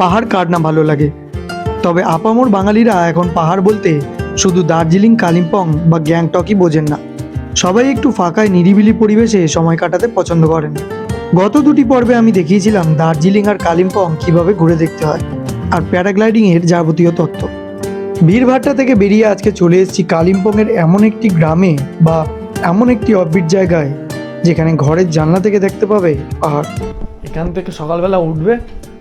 পাহাড় কার না ভালো লাগে? তবে আপামর বাঙালিরা এখন পাহাড় বলতে শুধু দার্জিলিং, কালিম্পং বা গ্যাংটকই বোঝেন না। সবাই একটু ফাঁকায় নিরিবিলি পরিবেশে সময় কাটাতে পছন্দ করেন। গত দুটি পর্বে আমি দেখিয়েছিলাম দার্জিলিং আর কালিম্পং কীভাবে ঘুরে দেখতে হয় আর প্যারাগ্লাইডিংয়ের যাবতীয় তথ্য। ভিড়ভাট্টা থেকে বেরিয়ে আজকে চলে এসেছি কালিম্পংয়ের এমন একটি গ্রামে বা এমন একটি অফবিট জায়গায়, যেখানে ঘরের জানলা থেকে দেখতে পাবে পাহাড়। এখান থেকে সকালবেলা উঠবে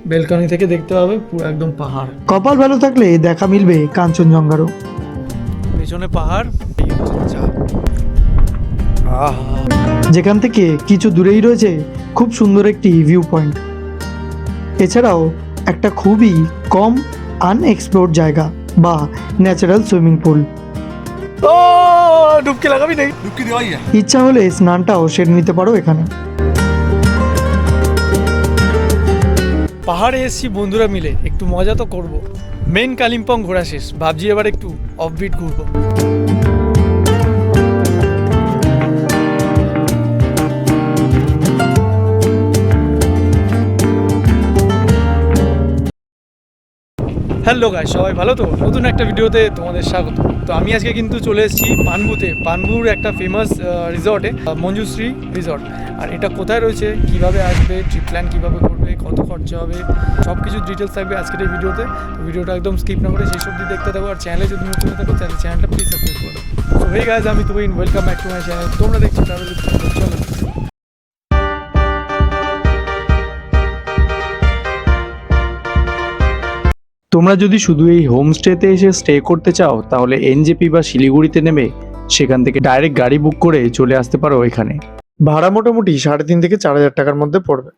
বেলকনি থেকে দেখতে পাবে পুরো একদম পাহাড়। কপাল ভালো থাকলে দেখা মিলবে কাঞ্চনজঙ্ঘারও। পিছনে পাহাড় যেখান থেকে কিছু দূরেই রয়েছে খুব সুন্দর একটি ভিউ পয়েন্ট এছাড়াও একটা খুবই কম আনএক্সপ্লোর জায়গা বা ন্যাচারাল সুইমিং পুল ডুবকি লাগাবি নেই। ডুবকি দেওয়াই ইচ্ছা হলে স্নানটাও সেরে নিতে পারো এখানে। পাহাড়ে এসছি বন্ধুরা মিলে, একটু মজা তো করব। মেন কালিম্পং ঘোরা শেষ, ভাবছি এবার একটু অফবিট ঘুরবো। হ্যালো গাই সবাই ভালো তো? নতুন একটা ভিডিওতে তোমাদের স্বাগত। তো আমি আজকে কিন্তু চলে এসেছি পানবুতে পানবুর একটা ফেমাস রিসর্টে মঞ্জুশ্রী রিসর্ট আর এটা কোথায় রয়েছে? কীভাবে আসবে? ট্রিপ প্ল্যান কীভাবে করবে? কত খরচা হবে? সব কিছু ডিটেলস থাকবে আজকের এই ভিডিওতে। ভিডিওটা একদম স্কিপ না করে সেই সব দিয়ে দেখতে থাকো। আর চ্যানেলে যদি নতুন হয়ে থাকো, তাহলে চ্যানেলটা প্লিজ সাবস্ক্রাইব করো তো হে গাইজ আমি Tumin welcome back to my channel তোমরা দেখছ ট্রাভেল চলো তোমরা যদি শুধু এই হোমস্টেতে এসে স্টে করতে চাও তাহলে এনজেপি বা শিলিগুড়িতে নেমে সেখান থেকে ডাইরেক্ট গাড়ি বুক করে চলে আসতে পারো এখানে। ভাড়া মোটামুটি সাড়ে তিন থেকে চার হাজার টাকার মধ্যে পড়বে।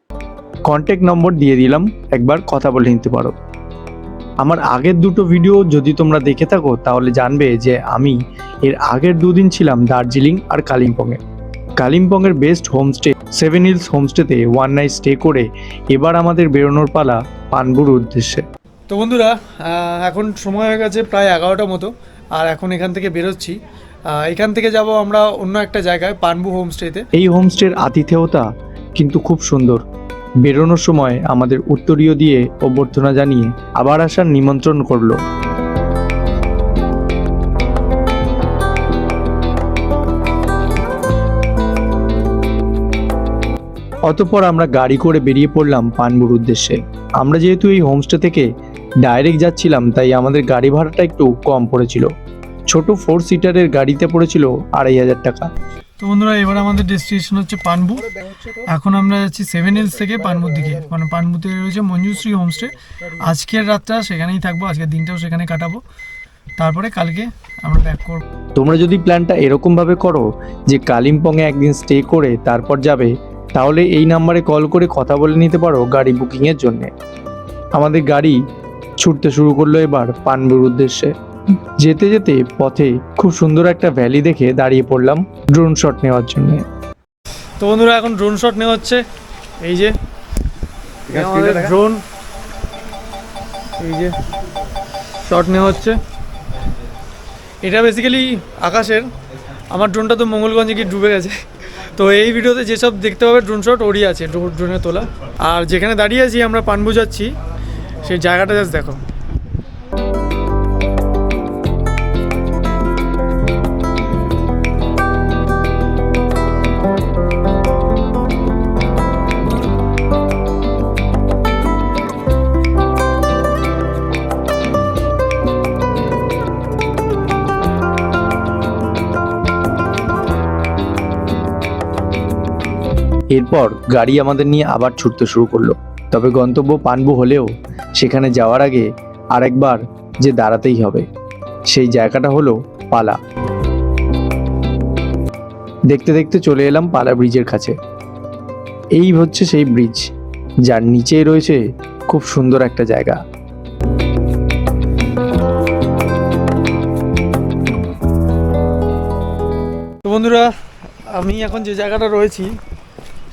কন্ট্যাক্ট নম্বর দিয়ে দিলাম একবার কথা বলে নিতে পারো। আমার আগের দুটো ভিডিও যদি তোমরা দেখে থাকো তাহলে জানবে যে আমি এর আগের দুদিন ছিলাম দার্জিলিং আর কালিম্পংয়ে। কালিম্পংয়ের বেস্ট হোমস্টে সেভেন হিলস হোমস্টেতে ওয়ান নাইট স্টে করে এবার আমাদের বেরোনোর পালা পানবুর উদ্দেশ্যে। তো বন্ধুরা এখন সময় হয়ে গেছে প্রায় এগারোটা মতো, আর এখন এখান থেকে বেরোচ্ছি। এখান থেকে যাব আমরা অন্য একটা জায়গায়, পানবু হোমস্টেতে। এই হোমস্টের আতিথেয়তা কিন্তু খুব সুন্দর। বেরোনোর সময় আমাদের উত্তরীয় দিয়ে অভ্যর্থনা জানিয়ে আবার আসার নিমন্ত্রণ করল। অতঃপর আমরা গাড়ি করে বেরিয়ে পড়লাম পানবুর উদ্দেশ্যে। আমরা যেহেতু এই হোমস্টে থেকে ডাইরেক্ট যাচ্ছিলাম তাই আমাদের গাড়ি ভাড়াটা একটু কম পড়েছিল। ছোট ফোর সিটারের গাড়িতে পড়েছিল আড়াই হাজার টাকা। তো বন্ধুরা এবার আমাদের ডেস্টিনেশন হচ্ছে পানবু। এখন আমরা যাচ্ছি সেভেন হিলস থেকে পানবুর দিকে। মানে পানবুতে রয়েছে মঞ্জুশ্রী হোমস্টে আজকের রাতটা সেখানেই থাকব আজকের দিনটাও সেখানে কাটাবো। তারপরে কালকে আমরা ব্যাক করব। তোমরা যদি প্ল্যানটা এরকমভাবে করো যে কালিম্পংয়ে একদিন স্টে করে তারপর যাবে তাহলে এই নাম্বারে কল করে কথা বলে নিতে পারো গাড়ি বুকিংয়ের জন্যে। আমাদের গাড়ি ছুটতে শুরু করল এবার পানবুর উদ্দেশ্যে। যেতে যেতে পথে খুব সুন্দর একটা ভ্যালি দেখে দাঁড়িয়ে পড়লাম ড্রোন শট নেওয়ার জন্য। তো বন্ধুরা এখন ড্রোন শট নেওয়া হচ্ছে। এই যে ড্রোন এই যে শট নেওয়া হচ্ছে। এটা বেসিক্যালি আকাশের। আমার ড্রোনটা তো মঙ্গলগঞ্জে গিয়ে ডুবে গেছে। তো এই ভিডিওতে যেসব দেখতে পাবে ড্রোন শট ওরই আছে ড্রোনের তোলা। আর যেখানে দাঁড়িয়ে আছি আমরা পানবু যাচ্ছি। সেই জায়গাটা জাস্ট দেখো। এরপর গাড়ি আমাদের নিয়ে আবার ছুটতে শুরু করল। তবে গন্তব্য পানবু হলেও সেখানে যাওয়ার আগে আরেকবার যে দাঁড়াতেই হবে। সেই জায়গাটা হলো পালা। দেখতে দেখতে চলে এলাম পালা ব্রিজের কাছে। এই হচ্ছে সেই ব্রিজ, যার নিচেই রয়েছে খুব সুন্দর একটা জায়গা। তো বন্ধুরা, আমি এখন যে জায়গাটা রয়েছি,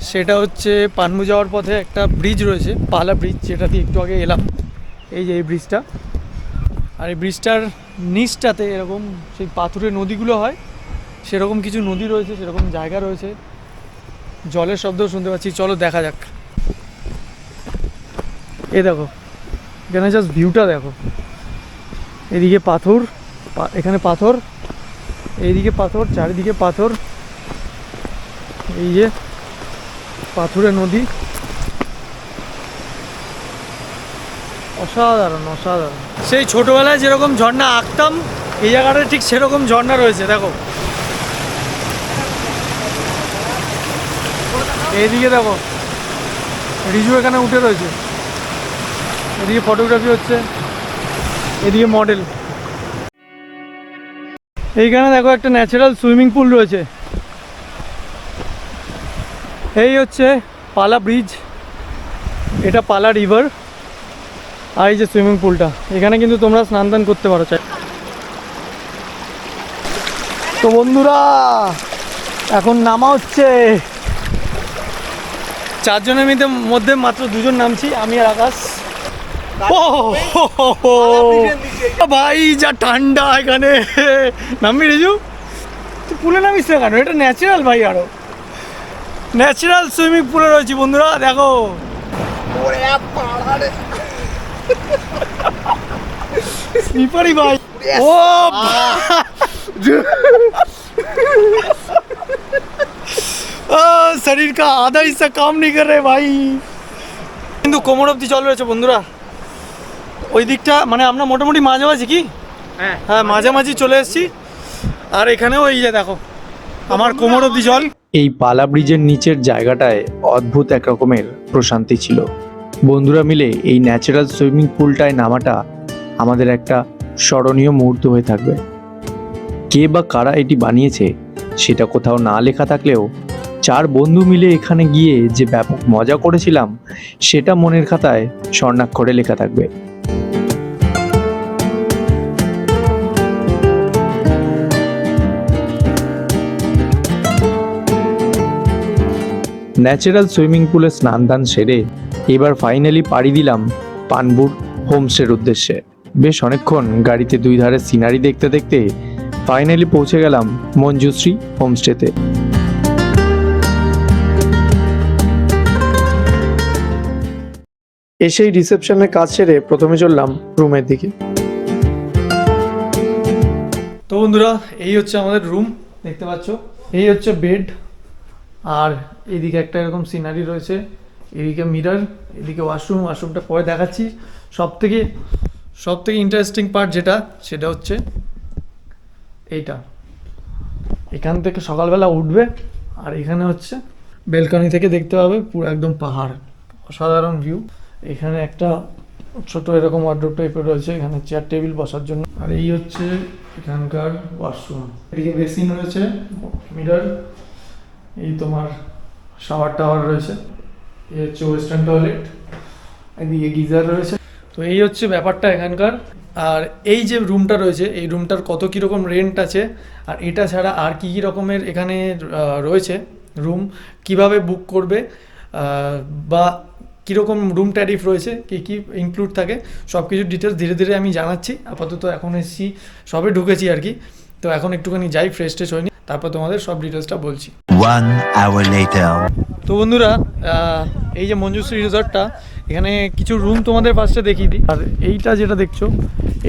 সেটা হচ্ছে পানমু যাওয়ার পথে একটা ব্রিজ রয়েছে, পালা ব্রিজ, যেটা দিয়ে একটু আগে এলাম। এই যে এই ব্রিজটা। আর এই ব্রিজটার নিচটাতে এরকম সেই পাথুরে নদীগুলো হয়। সেরকম কিছু নদী রয়েছে, সেরকম জায়গা রয়েছে। জলের শব্দ শুনতে পাচ্ছি, চলো দেখা যাক। এ দেখো, এখানে জাস্ট ভিউটা দেখো। এদিকে পাথর এখানে পাথর, এইদিকে পাথর, চারিদিকে পাথর। এই যে পাথুরে নদী। অসাধারণ অসাধারণ। সেই ছোটবেলায় যেরকম ঝর্ণা আঁকতাম, এই জায়গাটা ঠিক সেরকম ঝর্ণা রয়েছে, দেখো। এইদিকে দেখো, রিজু এখানে উঠে রয়েছে। এদিকে ফটোগ্রাফি হচ্ছে, এদিকে মডেল এইখানে দেখো একটা ন্যাচারাল সুইমিং পুল রয়েছে। এই হচ্ছে পালা ব্রিজ এটা পালা রিভার আর এই যে সুইমিং পুলটা, এখানে কিন্তু তোমরা স্নান টান করতে পারো, চাই। তো বন্ধুরা, এখন নামা হচ্ছে। চারজনের মধ্যে মধ্যে মাত্র দুজন নামছি, আমি আর আকাশ। ভাই, যা ঠান্ডা এখানে। নামবি, রিজু? তুই পুলে নামিস না কেন? এটা ন্যাচারাল ভাই আরও। ন্যাচারাল সুইমিং পুলে রয়েছি বন্ধুরা, দেখো। স্লিপারি ভাই ও শরীর কা আধা হিসা কাম নেই করে ভাই। কিন্তু কোমর অব্দি জল রয়েছে ওই দিকটা মানে আমরা মোটামুটি মাঝামাঝি কি? হ্যাঁ।, হ্যাঁ মাঝামাঝি চলে এসেছি। আর এখানেও ওই যে দেখো আমার কোমর অব্দি জল। এই পালা ব্রিজের নিচের জায়গাটায় অদ্ভুত এক রকমের প্রশান্তি ছিল। বন্ধুরা মিলে এই ন্যাচারাল সুইমিং পুলটায় নামাটা আমাদের একটা স্মরণীয় মুহূর্ত হয়ে থাকবে। কে বা কারা এটি বানিয়েছে সেটা কোথাও না লেখা থাকলেও চার বন্ধু মিলে এখানে গিয়ে যে ব্যাপক মজা করেছিলাম সেটা মনের খাতায় স্বর্ণাক্ষরে লেখা থাকবে। ন্যাচারাল সুইমিং পুলে স্নান দান সেরে এবার ফাইনালি পাড়ি দিলাম পানপুর হোমস্টের উদ্দেশ্যে। বেশ অনেকক্ষণ গাড়িতে দুই ধারে সিনারি দেখতে দেখতে ফাইনালি পৌঁছে গেলাম মঞ্জুশ্রী হোমস্টেতে। এসেই রিসেপশনের কাজ সেরে প্রথমে চললাম রুমের দিকে। তো বন্ধুরা, এই হচ্ছে আমাদের রুম দেখতে পাচ্ছ? এই হচ্ছে বেড আর এদিকে একটা এরকম সিনারি রয়েছে। এদিকে মিরর এদিকে ওয়াশরুম ওয়াশরুমটা পরে দেখাচ্ছি। সব থেকে সব থেকে ইন্টারেস্টিং পার্ট যেটা, সেটা হচ্ছে এইটা। এখান থেকে সকালবেলা উঠবে, আর এখানে হচ্ছে বেলকনি থেকে দেখতে পাবে পুরো একদম পাহাড়, অসাধারণ ভিউ এখানে একটা ছোট এরকম ওয়ার্ড্রোপ টাইপের রয়েছে, এখানে চেয়ার টেবিল বসার জন্য। আর এই হচ্ছে এখানকার ওয়াশরুম এদিকে বেসিন রয়েছে মিরর এই তোমার শাওয়ার টাওয়ার রয়েছে। এই হচ্ছে ওয়েস্টার্ন টয়লেট। এদিকে গিজার রয়েছে। তো এই হচ্ছে ব্যাপারটা এখানকার। আর এই যে রুমটা রয়েছে এই রুমটার কত কীরকম রেন্ট আছে আর এটা ছাড়া আর কী কী রকমের এখানে রয়েছে রুম কীভাবে বুক করবে বা কীরকম রুম ট্যারিফ রয়েছে কী কী ইনক্লুড থাকে সব কিছু ডিটেলস ধীরে ধীরে আমি জানাচ্ছি। আপাতত এখন এসেছি সবে ঢুকেছি আর কি। তো এখন একটুখানি যাই ফ্রেশ ট্রেশ হয়নি তারপর তোমাদের সব ডিটেলসটা বলছি। One hour later. তো বন্ধুরা এই যে মঞ্জুশ্রী রিসর্টটা, এখানে কিছু রুম তোমাদের ফার্স্টে দেখিয়ে দিই। আর এইটা যেটা দেখছ,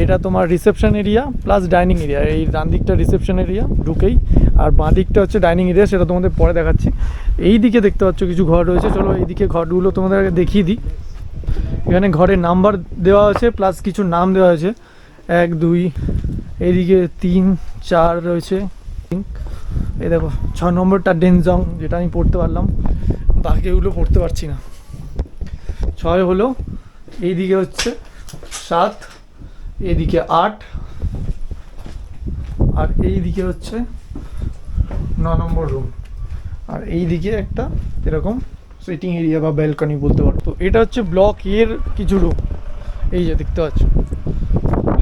এটা তোমার reception area plus dining area এই ডান দিকটা রিসেপশন এরিয়া ঢুকেই, আর বাঁ দিকটা হচ্ছে ডাইনিং এরিয়া সেটা তোমাদের পরে দেখাচ্ছি। এই দিকে দেখতে পাচ্ছ কিছু ঘর রয়েছে। চলো এইদিকে ঘরগুলো তোমাদের দেখিয়ে দিই। এখানে ঘরের নাম্বার দেওয়া আছে প্লাস কিছু নাম দেওয়া আছে। এক, দুই এদিকে তিন, চার রয়েছে। এই দেখো, ছ নম্বরটা ডেনজং, যেটা আমি পড়তে পারলাম। বাকিগুলো পড়তে পারছি না। ছয় হলো, এইদিকে হচ্ছে সাত এদিকে আট, আর এই দিকে হচ্ছে ন নম্বর রুম আর এই দিকে একটা এরকম সিটিং এরিয়া বা ব্যালকনি বলতে পারো। তো এটা হচ্ছে ব্লক এর কিছু রুম এই যে দেখতে পাচ্ছ।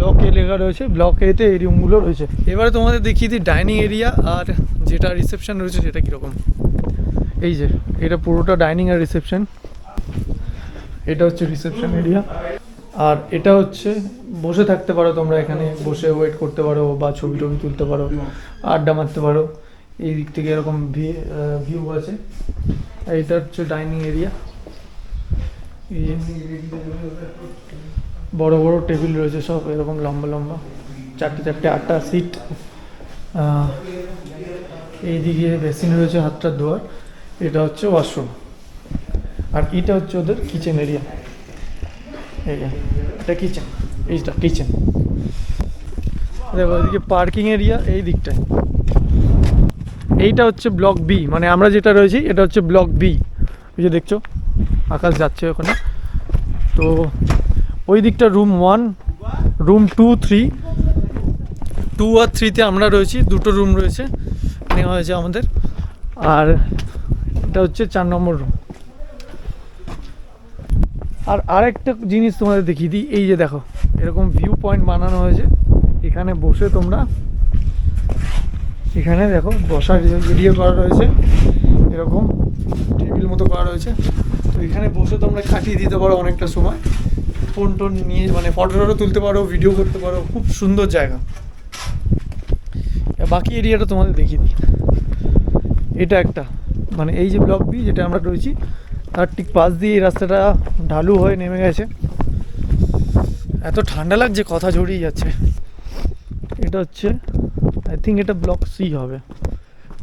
ব্লক এ লেখা রয়েছে ব্লক এতে এই রুমগুলো রয়েছে। এবারে তোমাদের দেখিয়ে দিই ডাইনিং এরিয়া আর যেটা রিসেপশন রয়েছে সেটা কীরকম। এই যে এটা পুরোটা ডাইনিং আর রিসেপশন এটা হচ্ছে রিসেপশন এরিয়া আর এটা হচ্ছে বসে থাকতে পারো তোমরা এখানে বসে ওয়েট করতে পারো বা ছবি টবি তুলতে পারো আড্ডা মারতে পারো। এই দিক থেকে এরকম ভিউ আছে। এটা হচ্ছে ডাইনিং এরিয়া বড় বড় টেবিল রয়েছে সব, এরকম লম্বা লম্বা, চারটে চারটে আটটা সিট। এইদিকে বেসিন রয়েছে হাতটা ধোয়ার, এটা হচ্ছে ওয়াশরুম। আর এটা হচ্ছে ওদের কিচেন এরিয়া এটা কিচেন এইটা কিচেন দেখো, এদিকে পার্কিং এরিয়া এই দিকটায়। এইটা হচ্ছে ব্লক বি মানে আমরা যেটা রয়েছি, এটা হচ্ছে ব্লক বি ওই যে দেখছ, আকাশ যাচ্ছে ওখানে। তো ওই দিকটা room one room two three two আর থ্রিতে আমরা রয়েছি দুটো রুম রয়েছে নেওয়া হয়েছে আমাদের। আর এটা হচ্ছে চার নম্বর রুম আর আরেকটা জিনিস তোমাদের দেখিয়ে দিই এই যে দেখো এরকম ভিউ পয়েন্ট বানানো হয়েছে। এখানে বসে তোমরা এখানে দেখো বসার এরিয়া করা রয়েছে এরকম টেবিল মতো করা রয়েছে। তো এখানে বসে তোমরা কাটিয়ে দিতে পারো অনেকটা সময়। ফোন টোন নিয়ে মানে ফটো টটো তুলতে পারো ভিডিও করতে পারো, খুব সুন্দর জায়গা। বাকি এরিয়াটা তোমাদের দেখিয়ে দিই। এটা একটা মানে এই যে ব্লক বি যেটা আমরা রয়েছি, তার ঠিক পাশ দিয়ে এই রাস্তাটা ঢালু হয়ে নেমে গেছে। এত ঠান্ডা লাগছে, কথা জড়িয়ে যাচ্ছে। এটা হচ্ছে আই থিঙ্ক এটা ব্লক সি হবে।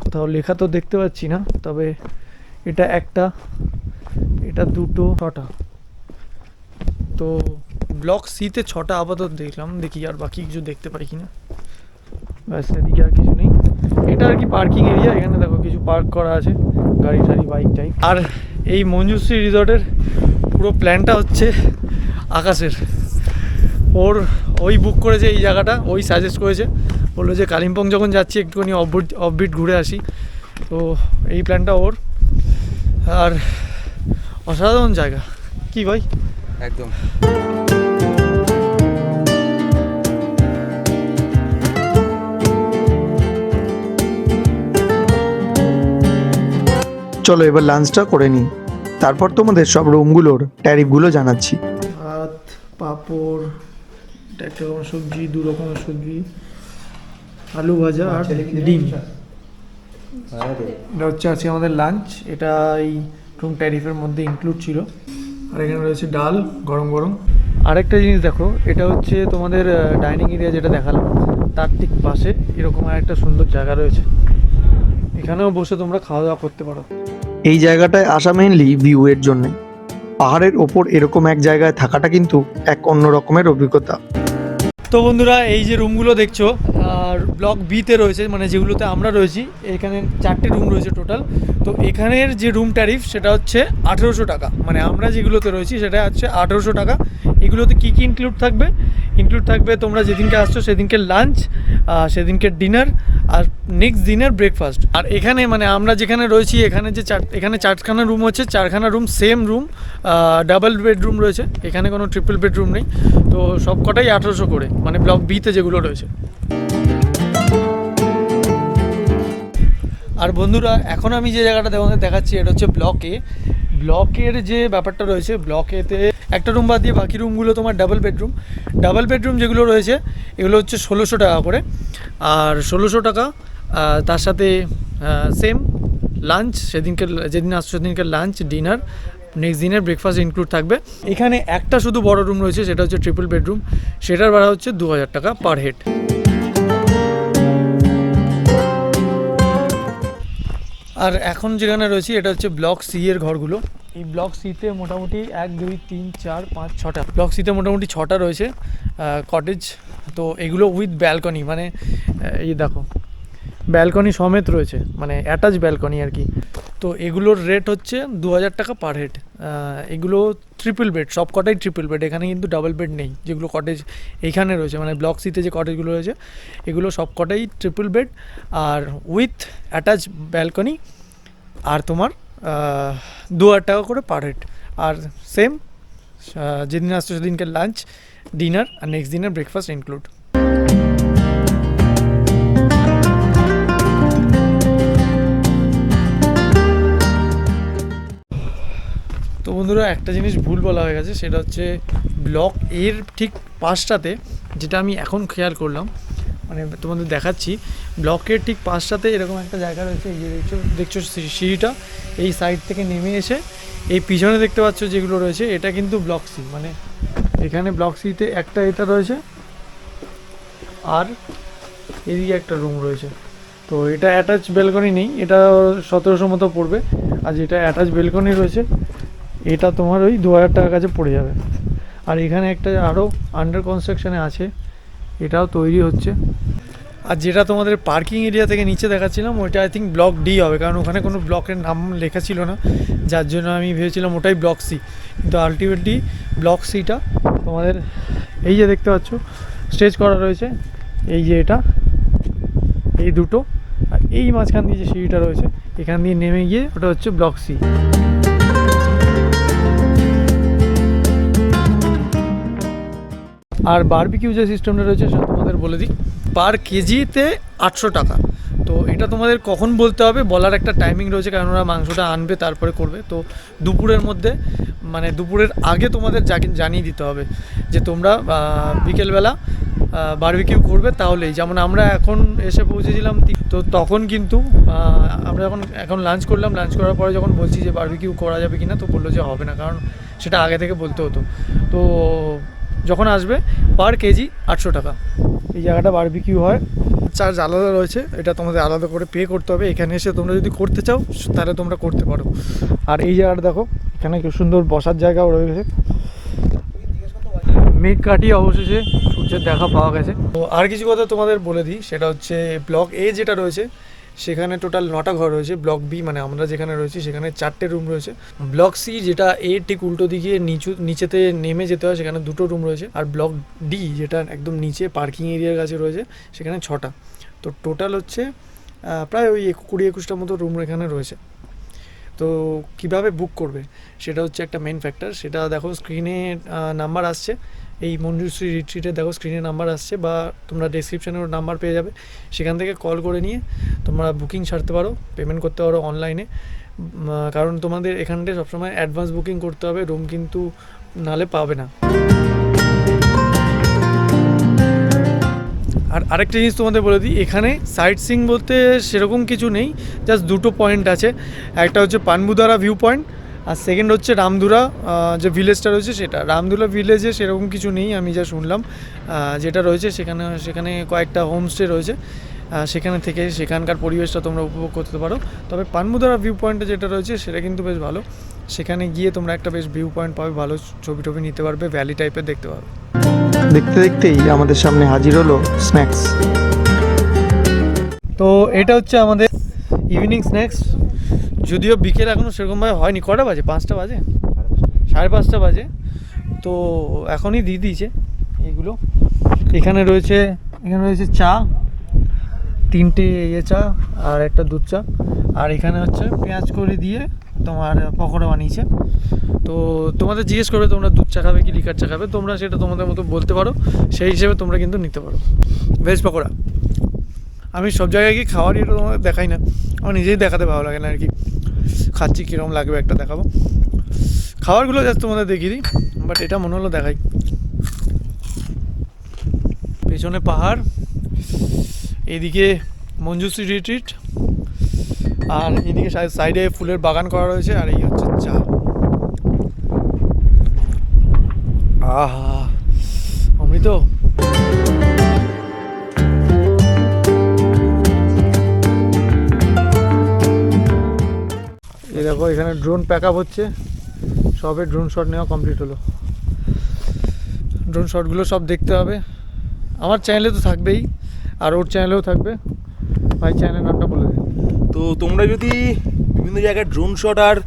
কোথাও লেখা তো দেখতে পাচ্ছি না, তবে এটা একটা, এটা দুটো, ছটা। তো ব্লক সিতে ছটা আপাতত দেখলাম, দেখি আর বাকি কিছু দেখতে পাই কিনা। ব্যাস, এদিকে আর কিছু নেই। এটা আর কি পার্কিং এরিয়া এখানে দেখো কিছু পার্ক করা আছে, গাড়ি টাড়ি বাইক টাইক। আর এই মঞ্জুশ্রী রিসর্টের পুরো প্ল্যানটা হচ্ছে আকাশের। ওর ওই বুক করেছে এই জায়গাটা, ওই সাজেস্ট করেছে। বলল যে কালিম্পং যখন যাচ্ছি, একটুখানি অফবিট অফবিট ঘুরে আসি। তো এই প্ল্যানটা ওর। আর অসাধারণ জায়গা। কি ভাই? একদম। চলো এবার লাঞ্চটা করে নিই। তারপর তোমাদের সব রুমগুলোর ট্যারিফগুলো জানাচ্ছি। ভাত পাঁপড় এটা একটা রকম সবজি দু রকমের সবজি আলু ভাজা আর ডিম। এটা হচ্ছে আজকে আমাদের লাঞ্চ এটা এই রুম ট্যারিফের মধ্যে ইনক্লুড ছিল। আর এখানে রয়েছে ডাল গরম গরম। আরেকটা জিনিস দেখো এটা হচ্ছে তোমাদের ডাইনিং এরিয়া যেটা দেখালাম তার ঠিক পাশে এরকম একটা সুন্দর জায়গা রয়েছে। এখানেও বসে তোমরা খাওয়া দাওয়া করতে পারো। এই জায়গাটায় আসা মেইনলি ভিউ এর জন্য। পাহাড়ের ওপর এরকম এক জায়গায় থাকাটা কিন্তু এক অন্য রকমের অভিজ্ঞতা। তো বন্ধুরা, এই যে রুমগুলো দেখছ, আর ব্লক বিতে রয়েছে মানে যেগুলোতে আমরা রয়েছি, এখানে চারটে রুম রয়েছে টোটাল তো এখানের যে রুম ট্যারিফ সেটা হচ্ছে আঠেরোশো টাকা। মানে আমরা যেগুলোতে রয়েছি, সেটা হচ্ছে আঠেরোশো টাকা। এগুলোতে কী কী ইনক্লুড থাকবে? ইনক্লুড থাকবে তোমরা যেদিনকে আসছো সেদিনকে লাঞ্চ সেদিনকে ডিনার আর নেক্সট দিনের ব্রেকফাস্ট আর এখানে মানে আমরা যেখানে রয়েছি, এখানে যে চার, এখানে চারখানা রুম হচ্ছে চারখানা room same room double bedroom রয়েছে। এখানে কোনো ট্রিপল বেডরুম নেই। তো সব কটাই আঠেরোশো করে মানে ব্লক বিতে যেগুলো রয়েছে। আর বন্ধুরা, এখন আমি যে জায়গাটা দেখাচ্ছি, এটা হচ্ছে ব্লকে ব্লকের যে ব্যাপারটা রয়েছে, ব্লকেতে একটা রুম বাদ দিয়ে বাকি রুমগুলো তোমার ডাবল বেডরুম ডাবল বেডরুম যেগুলো রয়েছে, এগুলো হচ্ছে ষোলোশো টাকা করে। আর ষোলোশো টাকা তার সাথে সেম লাঞ্চ সেদিনকে, যেদিন আসছো সেদিনকে লাঞ্চ ডিনার নেক্সট দিনের ব্রেকফাস্ট ইনক্লুড থাকবে। এখানে একটা শুধু বড় রুম রয়েছে, সেটা হচ্ছে ট্রিপল বেডরুম সেটার ভাড়া হচ্ছে দু হাজার টাকা পার হেড আর এখন যেখানে রয়েছি, এটা হচ্ছে ব্লক সি এর ঘরগুলো। এই ব্লক সিতে মোটামুটি এক, দুই, তিন, চার, পাঁচ, ছটা। ব্লক সিতে মোটামুটি ছটা রয়েছে কটেজ তো এগুলো উইথ ব্যালকনি মানে এই দেখো ব্যালকনি সমেত রয়েছে মানে অ্যাটাচ ব্যালকনি আর কি। তো এগুলোর রেট হচ্ছে দু হাজার টাকা পার হেড এগুলো ট্রিপল বেড সব কটাই ট্রিপল বেড এখানে কিন্তু ডাবল বেড নেই, যেগুলো কটেজ এইখানে রয়েছে মানে ব্লক সিতে যে কটেজগুলো রয়েছে, এগুলো সব কটাই ট্রিপল বেড আর উইথ অ্যাটাচ ব্যালকনি আর তোমার দু হাজার টাকা করে পার হেড আর সেম যেদিন আসছো সেদিনকে লাঞ্চ ডিনার আর নেক্সট দিনের ব্রেকফাস্ট ইনক্লুড তো বন্ধুরা, একটা জিনিস ভুল বলা হয়ে গেছে, সেটা হচ্ছে ব্লক এর ঠিক পাশটাতে যেটা আমি এখন খেয়াল করলাম মানে তোমাদের দেখাচ্ছি ব্লকের ঠিক পাশটাতে এরকম একটা জায়গা রয়েছে, এই যে দেখছ দেখছ সিঁড়িটা, এই সাইড থেকে নেমে এসে এই পিছনে দেখতে পাচ্ছ যেগুলো রয়েছে, এটা কিন্তু ব্লক সি মানে এখানে ব্লক সিতে একটা এটা রয়েছে, আর এদিকে একটা রুম রয়েছে। তো এটা অ্যাটাচ বেলকনি নেই, এটা সতেরোশো মতো পড়বে, আর যেটা অ্যাটাচ বেলকনি রয়েছে এটা তোমার ওই দু হাজার টাকার কাছে পড়ে যাবে। আর এখানে একটা আরও আন্ডার কনস্ট্রাকশনে আছে, এটাও তৈরি হচ্ছে। আর যেটা তোমাদের পার্কিং এরিয়া থেকে নিচে দেখাচ্ছিলাম, ওইটা আই থিঙ্ক ব্লক ডি হবে, কারণ ওখানে কোনো ব্লকের নাম লেখা ছিল না। যার জন্য আমি ভেবেছিলাম ওটাই ব্লক সি কিন্তু আলটিমেটলি ব্লক সিটা তোমাদের এই যে দেখতে পাচ্ছ স্টেজ করা রয়েছে, এই যে এটা, এই দুটো, আর এই মাঝখান দিয়ে যে সিঁড়িটা রয়েছে, এখান দিয়ে নেমে গিয়ে ওটা হচ্ছে ব্লক সি আর বারবিকিউ যে সিস্টেমটা রয়েছে, সেটা তোমাদের বলে দিই। পার কেজিতে আটশো টাকা। তো এটা তোমাদের কখন বলতে হবে, বলার একটা টাইমিং রয়েছে, কারণ ওরা মাংসটা আনবে, তারপরে করবে। তো দুপুরের মধ্যে মানে দুপুরের আগে তোমাদের জানিয়ে দিতে হবে যে তোমরা বিকেলবেলা বারবিকিউ করবে তাহলেই। যেমন আমরা এখন এসে পৌঁছেছিলাম তো তখন কিন্তু আমরা যখন এখন লাঞ্চ করলাম। লাঞ্চ করার পরে যখন বলছি যে বারবিকিউ করা যাবে কি না তো বলল যে হবে না, কারণ সেটা আগে থেকে বলতে হতো। তো যখন আসবে পার কেজি আটশো টাকা। এই জায়গাটা বারবিকিউ হয়। চার্জ আলাদা রয়েছে এটা তোমাদের আলাদা করে পে করতে হবে। এখানে এসে তোমরা যদি করতে চাও তাহলে তোমরা করতে পারো। আর এই জায়গাটা দেখো এখানে খুব সুন্দর বসার জায়গাও রয়েছে। মেঘ কাটিয়ে অবশেষে সূর্যের দেখা পাওয়া গেছে। তো আর কিছু কথা তোমাদের বলে দিই সেটা হচ্ছে ব্লক এ যেটা রয়েছে সেখানে টোটাল নটা ঘর রয়েছে ব্লক বি মানে আমরা যেখানে রয়েছি সেখানে চারটে রুম রয়েছে। ব্লক সি যেটা এ ঠিক উল্টো দিকে নিচু, নিচেতে নেমে যেতে হয়, সেখানে দুটো রুম রয়েছে। আর ব্লক ডি যেটা একদম নিচে পার্কিং এরিয়ার কাছে রয়েছে, সেখানে ছটা। তো টোটাল হচ্ছে প্রায় ওই কুড়ি, একুশটার মতো রুম এখানে রয়েছে। তো কীভাবে বুক করবে? সেটা হচ্ছে একটা মেন ফ্যাক্টর সেটা দেখো স্ক্রিনে নাম্বার আসছে। এই মঞ্জুশ্রী রিট্রিটে দেখো স্ক্রিনে নাম্বার আসছে বা তোমরা ডেসক্রিপশানেও নাম্বার পেয়ে যাবে। সেখান থেকে কল করে নিয়ে তোমরা বুকিং ছাড়তে পারো পেমেন্ট করতে পারো অনলাইনে কারণ তোমাদের এখানটায় সবসময় অ্যাডভান্স বুকিং করতে হবে রুম কিন্তু নালে পাবে না। আর আরেকটা জিনিস তোমাদের বলে দিই, এখানে সাইট সিং বলতে সেরকম কিছু নেই জাস্ট দুটো পয়েন্ট আছে। একটা হচ্ছে পানবুদারা ভিউ পয়েন্ট আর সেকেন্ড হচ্ছে রামধুরা যে ভিলেজটা রয়েছে সেটা। রামধুরা ভিলেজে সেরকম কিছু নেই আমি যা শুনলাম। যেটা রয়েছে সেখানে সেখানে কয়েকটা হোমস্টে রয়েছে। সেখানে থেকে সেখানকার পরিবেশটা তোমরা উপভোগ করতে পারো। তবে পানমুদারা ভিউ পয়েন্টে যেটা রয়েছে সেটা কিন্তু বেশ ভালো। সেখানে গিয়ে তোমরা একটা বেশ ভিউ পয়েন্ট পাবে ভালো ছবি টবি নিতে পারবে ভ্যালি টাইপের দেখতে পারবে দেখতে দেখতেই আমাদের সামনে হাজির হলো স্ন্যাক্স তো এটা হচ্ছে আমাদের ইভিনিং স্ন্যাক্স যদিও বিকেল এখনও সেরকমভাবে হয়নি, কটা বাজে? পাঁচটা বাজে? সাড়ে পাঁচটা বাজে। তো এখনই দিয়ে দিয়েছে এগুলো। এখানে রয়েছে এখানে রয়েছে চা, তিনটে ইয়ে চা আর একটা দুধ চা। আর এখানে হচ্ছে পেঁয়াজ করে দিয়ে তোমার পকোড়া বানিয়েছে। তো তোমাদের জিজ্ঞেস করবে, তোমরা দুধ চা খাবে কি লিকার চা খাবে? তোমরা সেটা তোমাদের মতো বলতে পারো। সেই হিসেবে তোমরা কিন্তু নিতে পারো। ভেজ পকোড়া। আমি সব জায়গায় গিয়ে খাওয়ার এটা তোমাদের দেখাই না। আমার নিজেই দেখাতে ভালো লাগে না আর কি। খাচ্ছি কীরকম লাগবে একটা দেখাবো। খাবারগুলো জাস্ট তোমাদের দেখিয়ে দিই বাট এটা মনে হলো দেখাই। পেছনে পাহাড়, এদিকে মঞ্জুশ্রী রিট্রিট আর এদিকে সাইডে ফুলের বাগান করা রয়েছে, আর এই হচ্ছে চা। আহা, অমৃত? এই দেখো, এখানে ড্রোন প্যাক আপ হচ্ছে। সবে ড্রোন শট নেওয়া কমপ্লিট হলো। ড্রোন শটগুলো সব দেখতে হবে। আমার চ্যানেলে তো থাকবেই, আর ওর চ্যানেলেও থাকবে। ভাই চ্যানেলের নামটা বলে তো তোমরা যদি বিভিন্ন জায়গায় ড্রোন শট আর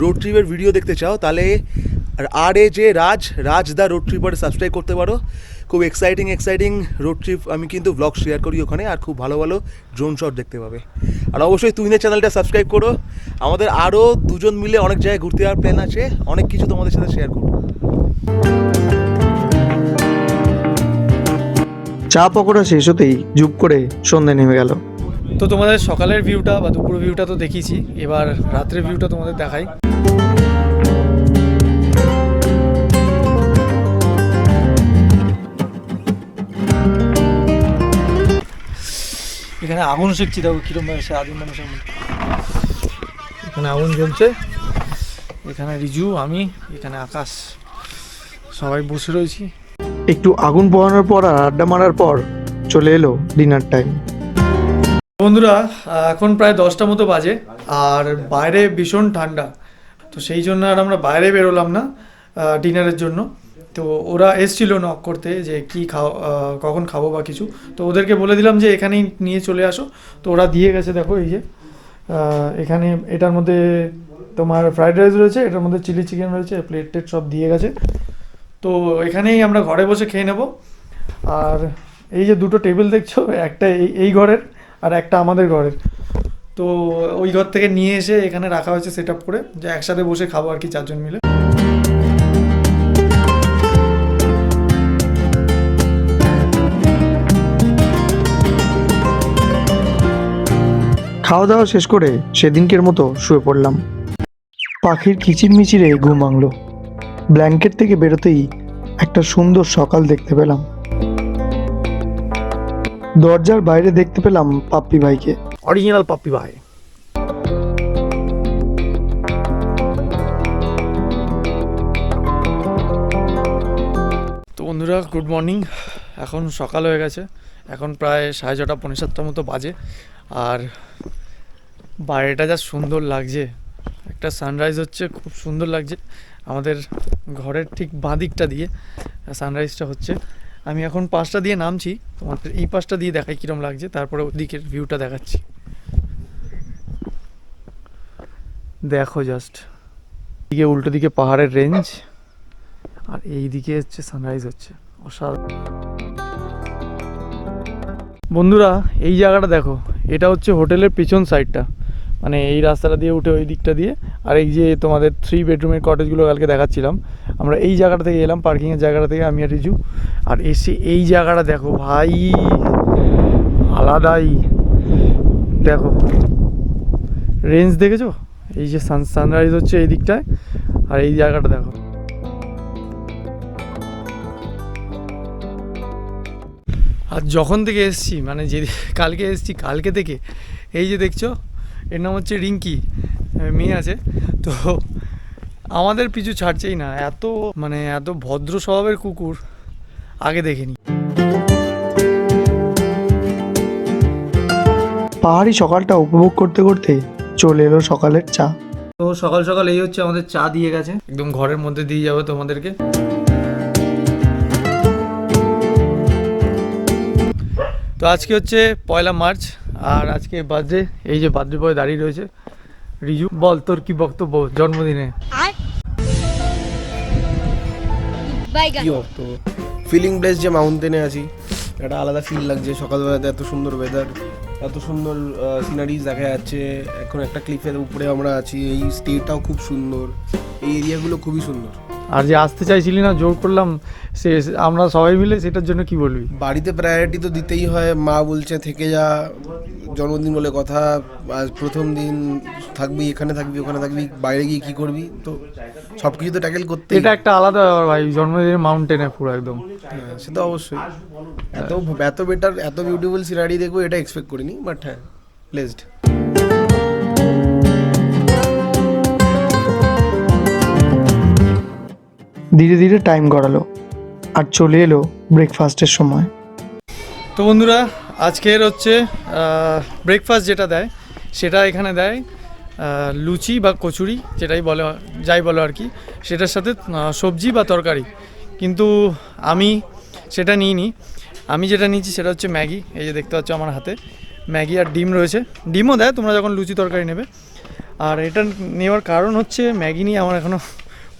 রোড ট্রিপের ভিডিও দেখতে চাও, তাহলে আর এ যে রাজ রাজ দা রোড ট্রিপার সাবস্ক্রাইব করতে পারো। খুব এক্সাইটিং এক্সাইটিং রোড ট্রিপ আমি কিন্তু ব্লগ শেয়ার করি ওখানে আর খুব ভালো ভালো ড্রোন শট দেখতে পাবে। আর অবশ্যই তুইনের চ্যানেলটা সাবস্ক্রাইব করো। আমাদের আরও দুজন মিলে অনেক জায়গায় ঘুরতে যাওয়ার প্ল্যান আছে অনেক কিছু তোমাদের সাথে শেয়ার করব। চা পকোড়া শেষ হতেই জুপ করে সন্ধে নেমে গেল। তো তোমাদের সকালের ভিউটা বা দুপুর ভিউটা তো দেখিয়েছি এবার রাত্রের ভিউটা তোমাদের দেখাই। এখানে আগুন শিখছি দেখো কিরম ভাবে সে আদিম মানুষের মতো এখানে আগুন জ্বলছে এখানে রিজু আমি এখানে আকাশ। সবাই বসে রয়েছি। একটু আগুন পোহানোর পর আর আড্ডা মারার পর চলে এলো ডিনার টাইম বন্ধুরা এখন প্রায় দশটা মতো বাজে আর বাইরে ভীষণ ঠান্ডা। তো সেই জন্য আর আমরা বাইরে বেরোলাম না ডিনারের জন্য। তো ওরা এসছিল নক করতে যে কি খাও কখন খাব বা কিছু। তো ওদেরকে বলে দিলাম যে এখানেই নিয়ে চলে আসো। তো ওরা দিয়ে গেছে দেখো এই যে এখানে এটার মধ্যে তোমার ফ্রাইড রাইস রয়েছে, এটার মধ্যে চিলি চিকেন রয়েছে প্লেট টেট সব দিয়ে গেছে। তো এখানেই আমরা ঘরে বসে খেয়ে নেব। আর এই যে দুটো টেবিল দেখছ, একটা এই ঘরের আর একটা আমাদের ঘরের। তো ওই ঘর থেকে নিয়ে এসে এখানে রাখা হয়েছে সেট আপ করে, যে একসাথে বসে খাব আর কি চারজন মিলে। খাওয়া দাওয়া শেষ করে সেদিনকের মতো শুয়ে পড়লাম। পাখির কিচিরমিচিরে ঘুম ভাঙলো। ব্ল্যাঙ্কেট থেকে বেরোতেই একটা সুন্দর সকাল দেখতে পেলাম। দরজার বাইরে দেখতে পেলাম পাপ্পি ভাইকে। অরিজিনাল পাপ্পি ভাই। তো বন্ধুরা গুড মর্নিং এখন সকাল হয়ে গেছে। এখন প্রায় সাড়ে ছটা পৌনে সাতটার মতো বাজে। আর বাইরেটা যা সুন্দর লাগছে। একটা সানরাইজ হচ্ছে, খুব সুন্দর লাগছে। আমাদের ঘরের ঠিক বাঁ দিকটা দিয়ে সানরাইজটা হচ্ছে। আমি এখন পাশটা দিয়ে নামছি, তোমাদের এই পাশটা দিয়ে দেখাই কীরকম লাগছে, তারপরে ওদিকের ভিউটা দেখাচ্ছি। দেখো জাস্ট দিকে উল্টো দিকে পাহাড়ের রেঞ্জ আর এই দিকে হচ্ছে সানরাইজ হচ্ছে। অসাধারণ। বন্ধুরা, এই জায়গাটা দেখো, এটা হচ্ছে হোটেলের পিছন সাইডটা মানে এই রাস্তাটা দিয়ে উঠে ওই দিকটা দিয়ে। আর এই যে তোমাদের থ্রি বেডরুমের কটেজগুলো কালকে দেখাচ্ছিলাম। আমরা এই জায়গাটা থেকে এলাম পার্কিংয়ের জায়গাটা থেকে, আমি আর রিজু। আর এসে এই জায়গাটা দেখো ভাই, আলাদাই। দেখো রেঞ্জ দেখেছ? এই যে সান সানরাইজ হচ্ছে এই দিকটায়। আর এই জায়গাটা দেখো। আর যখন থেকে এসছি মানে যে কালকে এসছি, কালকে থেকে, এই যে দেখছ এর নাম হচ্ছে রিঙ্কি মেয়ে আছে। তো আমাদের পিছু ছাড়ছেই না। এত মানে এত ভদ্র স্বভাবের কুকুর আগে দেখিনি। পাহাড়ি সকালটা উপভোগ করতে করতে চলে এলো সকালের চা। তো সকাল সকাল এই হচ্ছে আমাদের চা দিয়ে গেছে। একদম ঘরের মধ্যে দিয়ে যাবে তোমাদেরকে। তো আজকে হচ্ছে পয়লা মার্চ। আর আজকে বার্থডে এই যে বার্থডে বয় দাঁড়িয়ে রয়েছে। রিজু বল তোর কি বক্তব্য জন্মদিনে? কি বক্তব্য? ফিলিং প্লেস যে মাউন্টেনে আছি। একটা আলাদা ফিল লাগছে। সকালবেলাতে এত সুন্দর ওয়েদার এত সুন্দর সিনারিজ দেখা যাচ্ছে। এখন একটা ক্লিফের উপরে আমরা আছি। এই স্টেটাও খুব সুন্দর। এই এরিয়াগুলো খুবই সুন্দর। আর যে আসতে চাইছিলি না জোর করলাম সে আমরা সবাই মিলে সেটার জন্য কি বলবি? বাড়িতে প্রায়োরিটি তো দিতেই হয় মা বলছে থেকে যা জন্মদিন বলে কথা আজ প্রথম দিন থাকবি এখানে থাকবি ওখানে থাকবি বাইরে গিয়ে কি করবি? তো সব কিছু তো ট্যাকেল করতে এটা একটা আলাদা ব্যাপার ভাই জন্মদিনের মাউন্টেনে পুরো একদম। সে তো অবশ্যই। এত এত বেটার এত বিউটিফুল সিনারি দেখব এটা এক্সপেক্ট করিনি বাট হ্যাঁ প্লেসড ধীরে ধীরে টাইম গড়ালো আর চলে এলো ব্রেকফাস্টের সময়। তো বন্ধুরা, আজকের হচ্ছে ব্রেকফাস্ট যেটা দেয়, সেটা এখানে দেয় লুচি বা কচুরি, যেটাই বলে, যাই বলো আর কি। সেটার সাথে সবজি বা তরকারি। কিন্তু আমি সেটা নিইনি। আমি যেটা নিয়েছি সেটা হচ্ছে ম্যাগি। এই যে দেখতে পাচ্ছ আমার হাতে, ম্যাগি আর ডিম রয়েছে। ডিমও দেয়, তোমরা যখন লুচি তরকারি নেবে। আর এটা নেওয়ার কারণ হচ্ছে, ম্যাগি নিয়ে আমার এখনও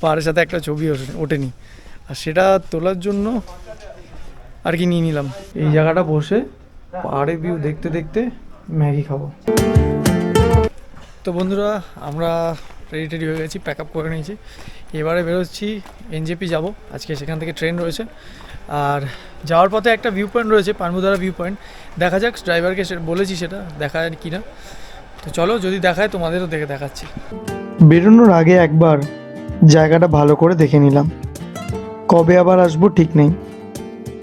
পাহাড়ের সাথে একটা ছবি ওঠে- ওঠেনি। আর সেটা তোলার জন্য আর কি নিয়ে নিলাম। এই জায়গাটা বসে পাহাড়ের ভিউ দেখতে দেখতে ম্যাগি খাব। তো বন্ধুরা আমরা রেডি টেডি হয়ে গেছি প্যাক আপ করে নিয়েছি। এবারে বেরোচ্ছি এনজেপি যাব। আজকে সেখান থেকে ট্রেন রয়েছে। আর যাওয়ার পথে একটা ভিউ পয়েন্ট রয়েছে পানমুদারা ভিউ পয়েন্ট দেখা যাক ড্রাইভারকে সে বলেছি সেটা দেখা যায় কি না তো চলো যদি দেখায় তোমাদেরও দেখে দেখাচ্ছি। বেরোনোর আগে একবার জায়গাটা ভালো করে দেখে নিলাম। কবে আবার আসব ঠিক নেই।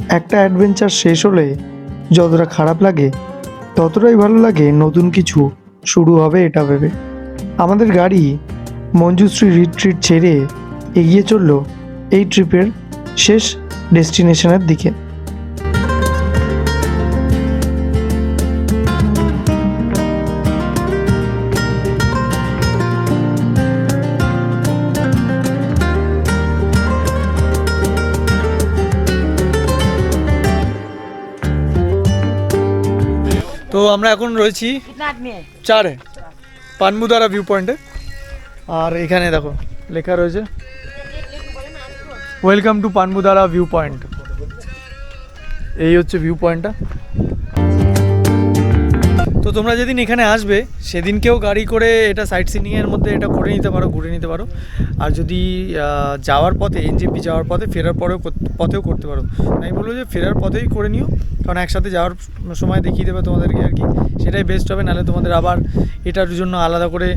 একটা অ্যাডভেঞ্চার শেষ হলে যতটা খারাপ লাগে, ততটাই ভালো লাগে নতুন কিছু শুরু হবে এটা ভেবে। আমাদের গাড়ি মঞ্জুশ্রী রিট্রিট ছেড়ে এগিয়ে চলল এই ট্রিপের শেষ ডেস্টিনেশনের দিকে। তো আমরা এখন রয়েছি চারে পানমুদারা ভিউ পয়েন্টে আর এখানে দেখো লেখা রয়েছে welcome to Panmudara view point এই হচ্ছে ভিউ পয়েন্টটা তো তোমরা যেদিন এখানে আসবে, সেদিনকেও গাড়ি করে এটা সাইট সিনিংয়ের মধ্যে এটা করে নিতে পারো, ঘুরে নিতে পারো। আর যদি যাওয়ার পথে এনজেপি যাওয়ার পথে, ফেরার পরেও পথেও করতে পারো। আমি বলব যে ফেরার পথেই করে নিও, কারণ একসাথে যাওয়ার সময় দেখিয়ে দেবে তোমাদেরকে আর কি। সেটাই বেস্ট হবে, নাহলে তোমাদের আবার এটার জন্য আলাদা করে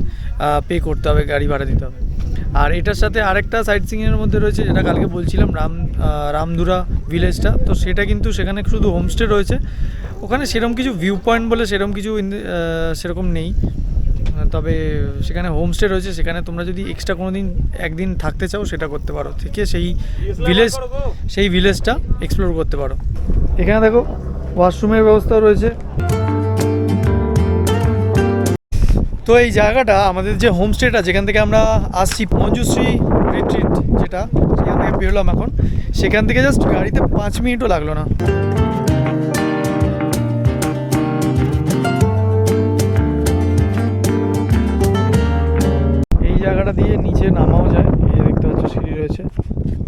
পে করতে হবে, গাড়ি ভাড়া দিতে হবে। আর এটার সাথে আরেকটা সাইট সিংয়ের মধ্যে রয়েছে, যেটা কালকে বলছিলাম, রাম রামধুরা ভিলেজটা তো সেটা কিন্তু সেখানে শুধু হোমস্টে রয়েছে। ওখানে সেরকম কিছু ভিউ পয়েন্ট বলে সেরকম কিছু সেরকম নেই। তবে সেখানে হোমস্টে রয়েছে, সেখানে তোমরা যদি এক্সট্রা কোনো দিন একদিন থাকতে চাও, সেটা করতে পারো। থেকে সেই ভিলেজ সেই ভিলেজটা এক্সপ্লোর করতে পারো। এখানে দেখো ওয়াশরুমের ব্যবস্থাও রয়েছে। তো এই জায়গাটা আমাদের যে হোমস্টেটা যেখান থেকে আমরা আসছি মঞ্জুশ্রী রিট্রিট যেটা, সেখান থেকে বেরোলাম এখন। সেখান থেকে জাস্ট গাড়িতে পাঁচ মিনিটও লাগল না। এই জায়গাটা দিয়ে নিচে নামাও যায়। এই দেখতে পাচ্ছ, সিঁড়ি রয়েছে।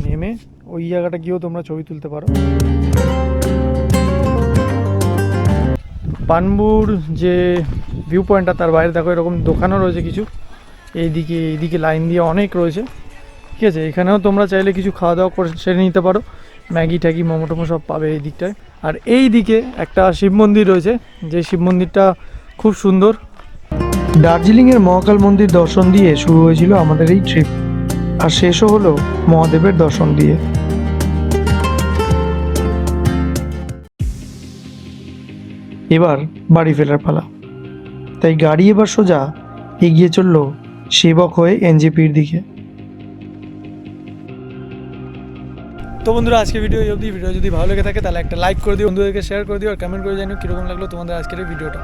নেমে ওই জায়গাটা গিয়েও তোমরা ছবি তুলতে পারো। পানবুর যে ভিউ পয়েন্টটা তার বাইরে। দেখো এরকম দোকানও রয়েছে কিছু। এইদিকে এইদিকে লাইন দিয়ে অনেক রয়েছে। ঠিক আছে? এখানেও তোমরা চাইলে কিছু খাওয়া দাওয়া করে সেরে নিতে পারো। ম্যাগি ট্যাগি মোমো টোমো সব পাবে এই দিকটায়। আর এই দিকে একটা শিব মন্দির রয়েছে, যে শিব মন্দিরটা খুব সুন্দর। দার্জিলিংয়ের মহাকাল মন্দির দর্শন দিয়ে শুরু হয়েছিল আমাদের এই ট্রিপ আর শেষও হলো মহাদেবের দর্শন দিয়ে। এবার বাড়ি ফেরার পালা। তাই গাড়ি এবার সোজা এগিয়ে চলল সেবক হয়ে এনজেপির দিকে। তো বন্ধুরা আজকে ভিডিও অবধি। ভিডিও যদি ভালো লেগে থাকে, তাহলে একটা লাইক করে দিও, বন্ধুদেরকে শেয়ার করে দিও, আর কমেন্ট করে জানিও কীরকম লাগল তোমাদের আজকের এই ভিডিওটা।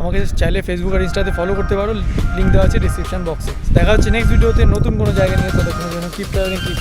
আমাকে চাইলে ফেসবুক আর ইনস্টাতে ফলো করতে পারো লিঙ্ক দেওয়া আছে ডিসক্রিপশন বক্সে দেখা হচ্ছে নেক্সট ভিডিওতে নতুন কোনো জায়গা নিয়ে, ততক্ষণের জন্য কিপ ট্রাভেলিং কিপ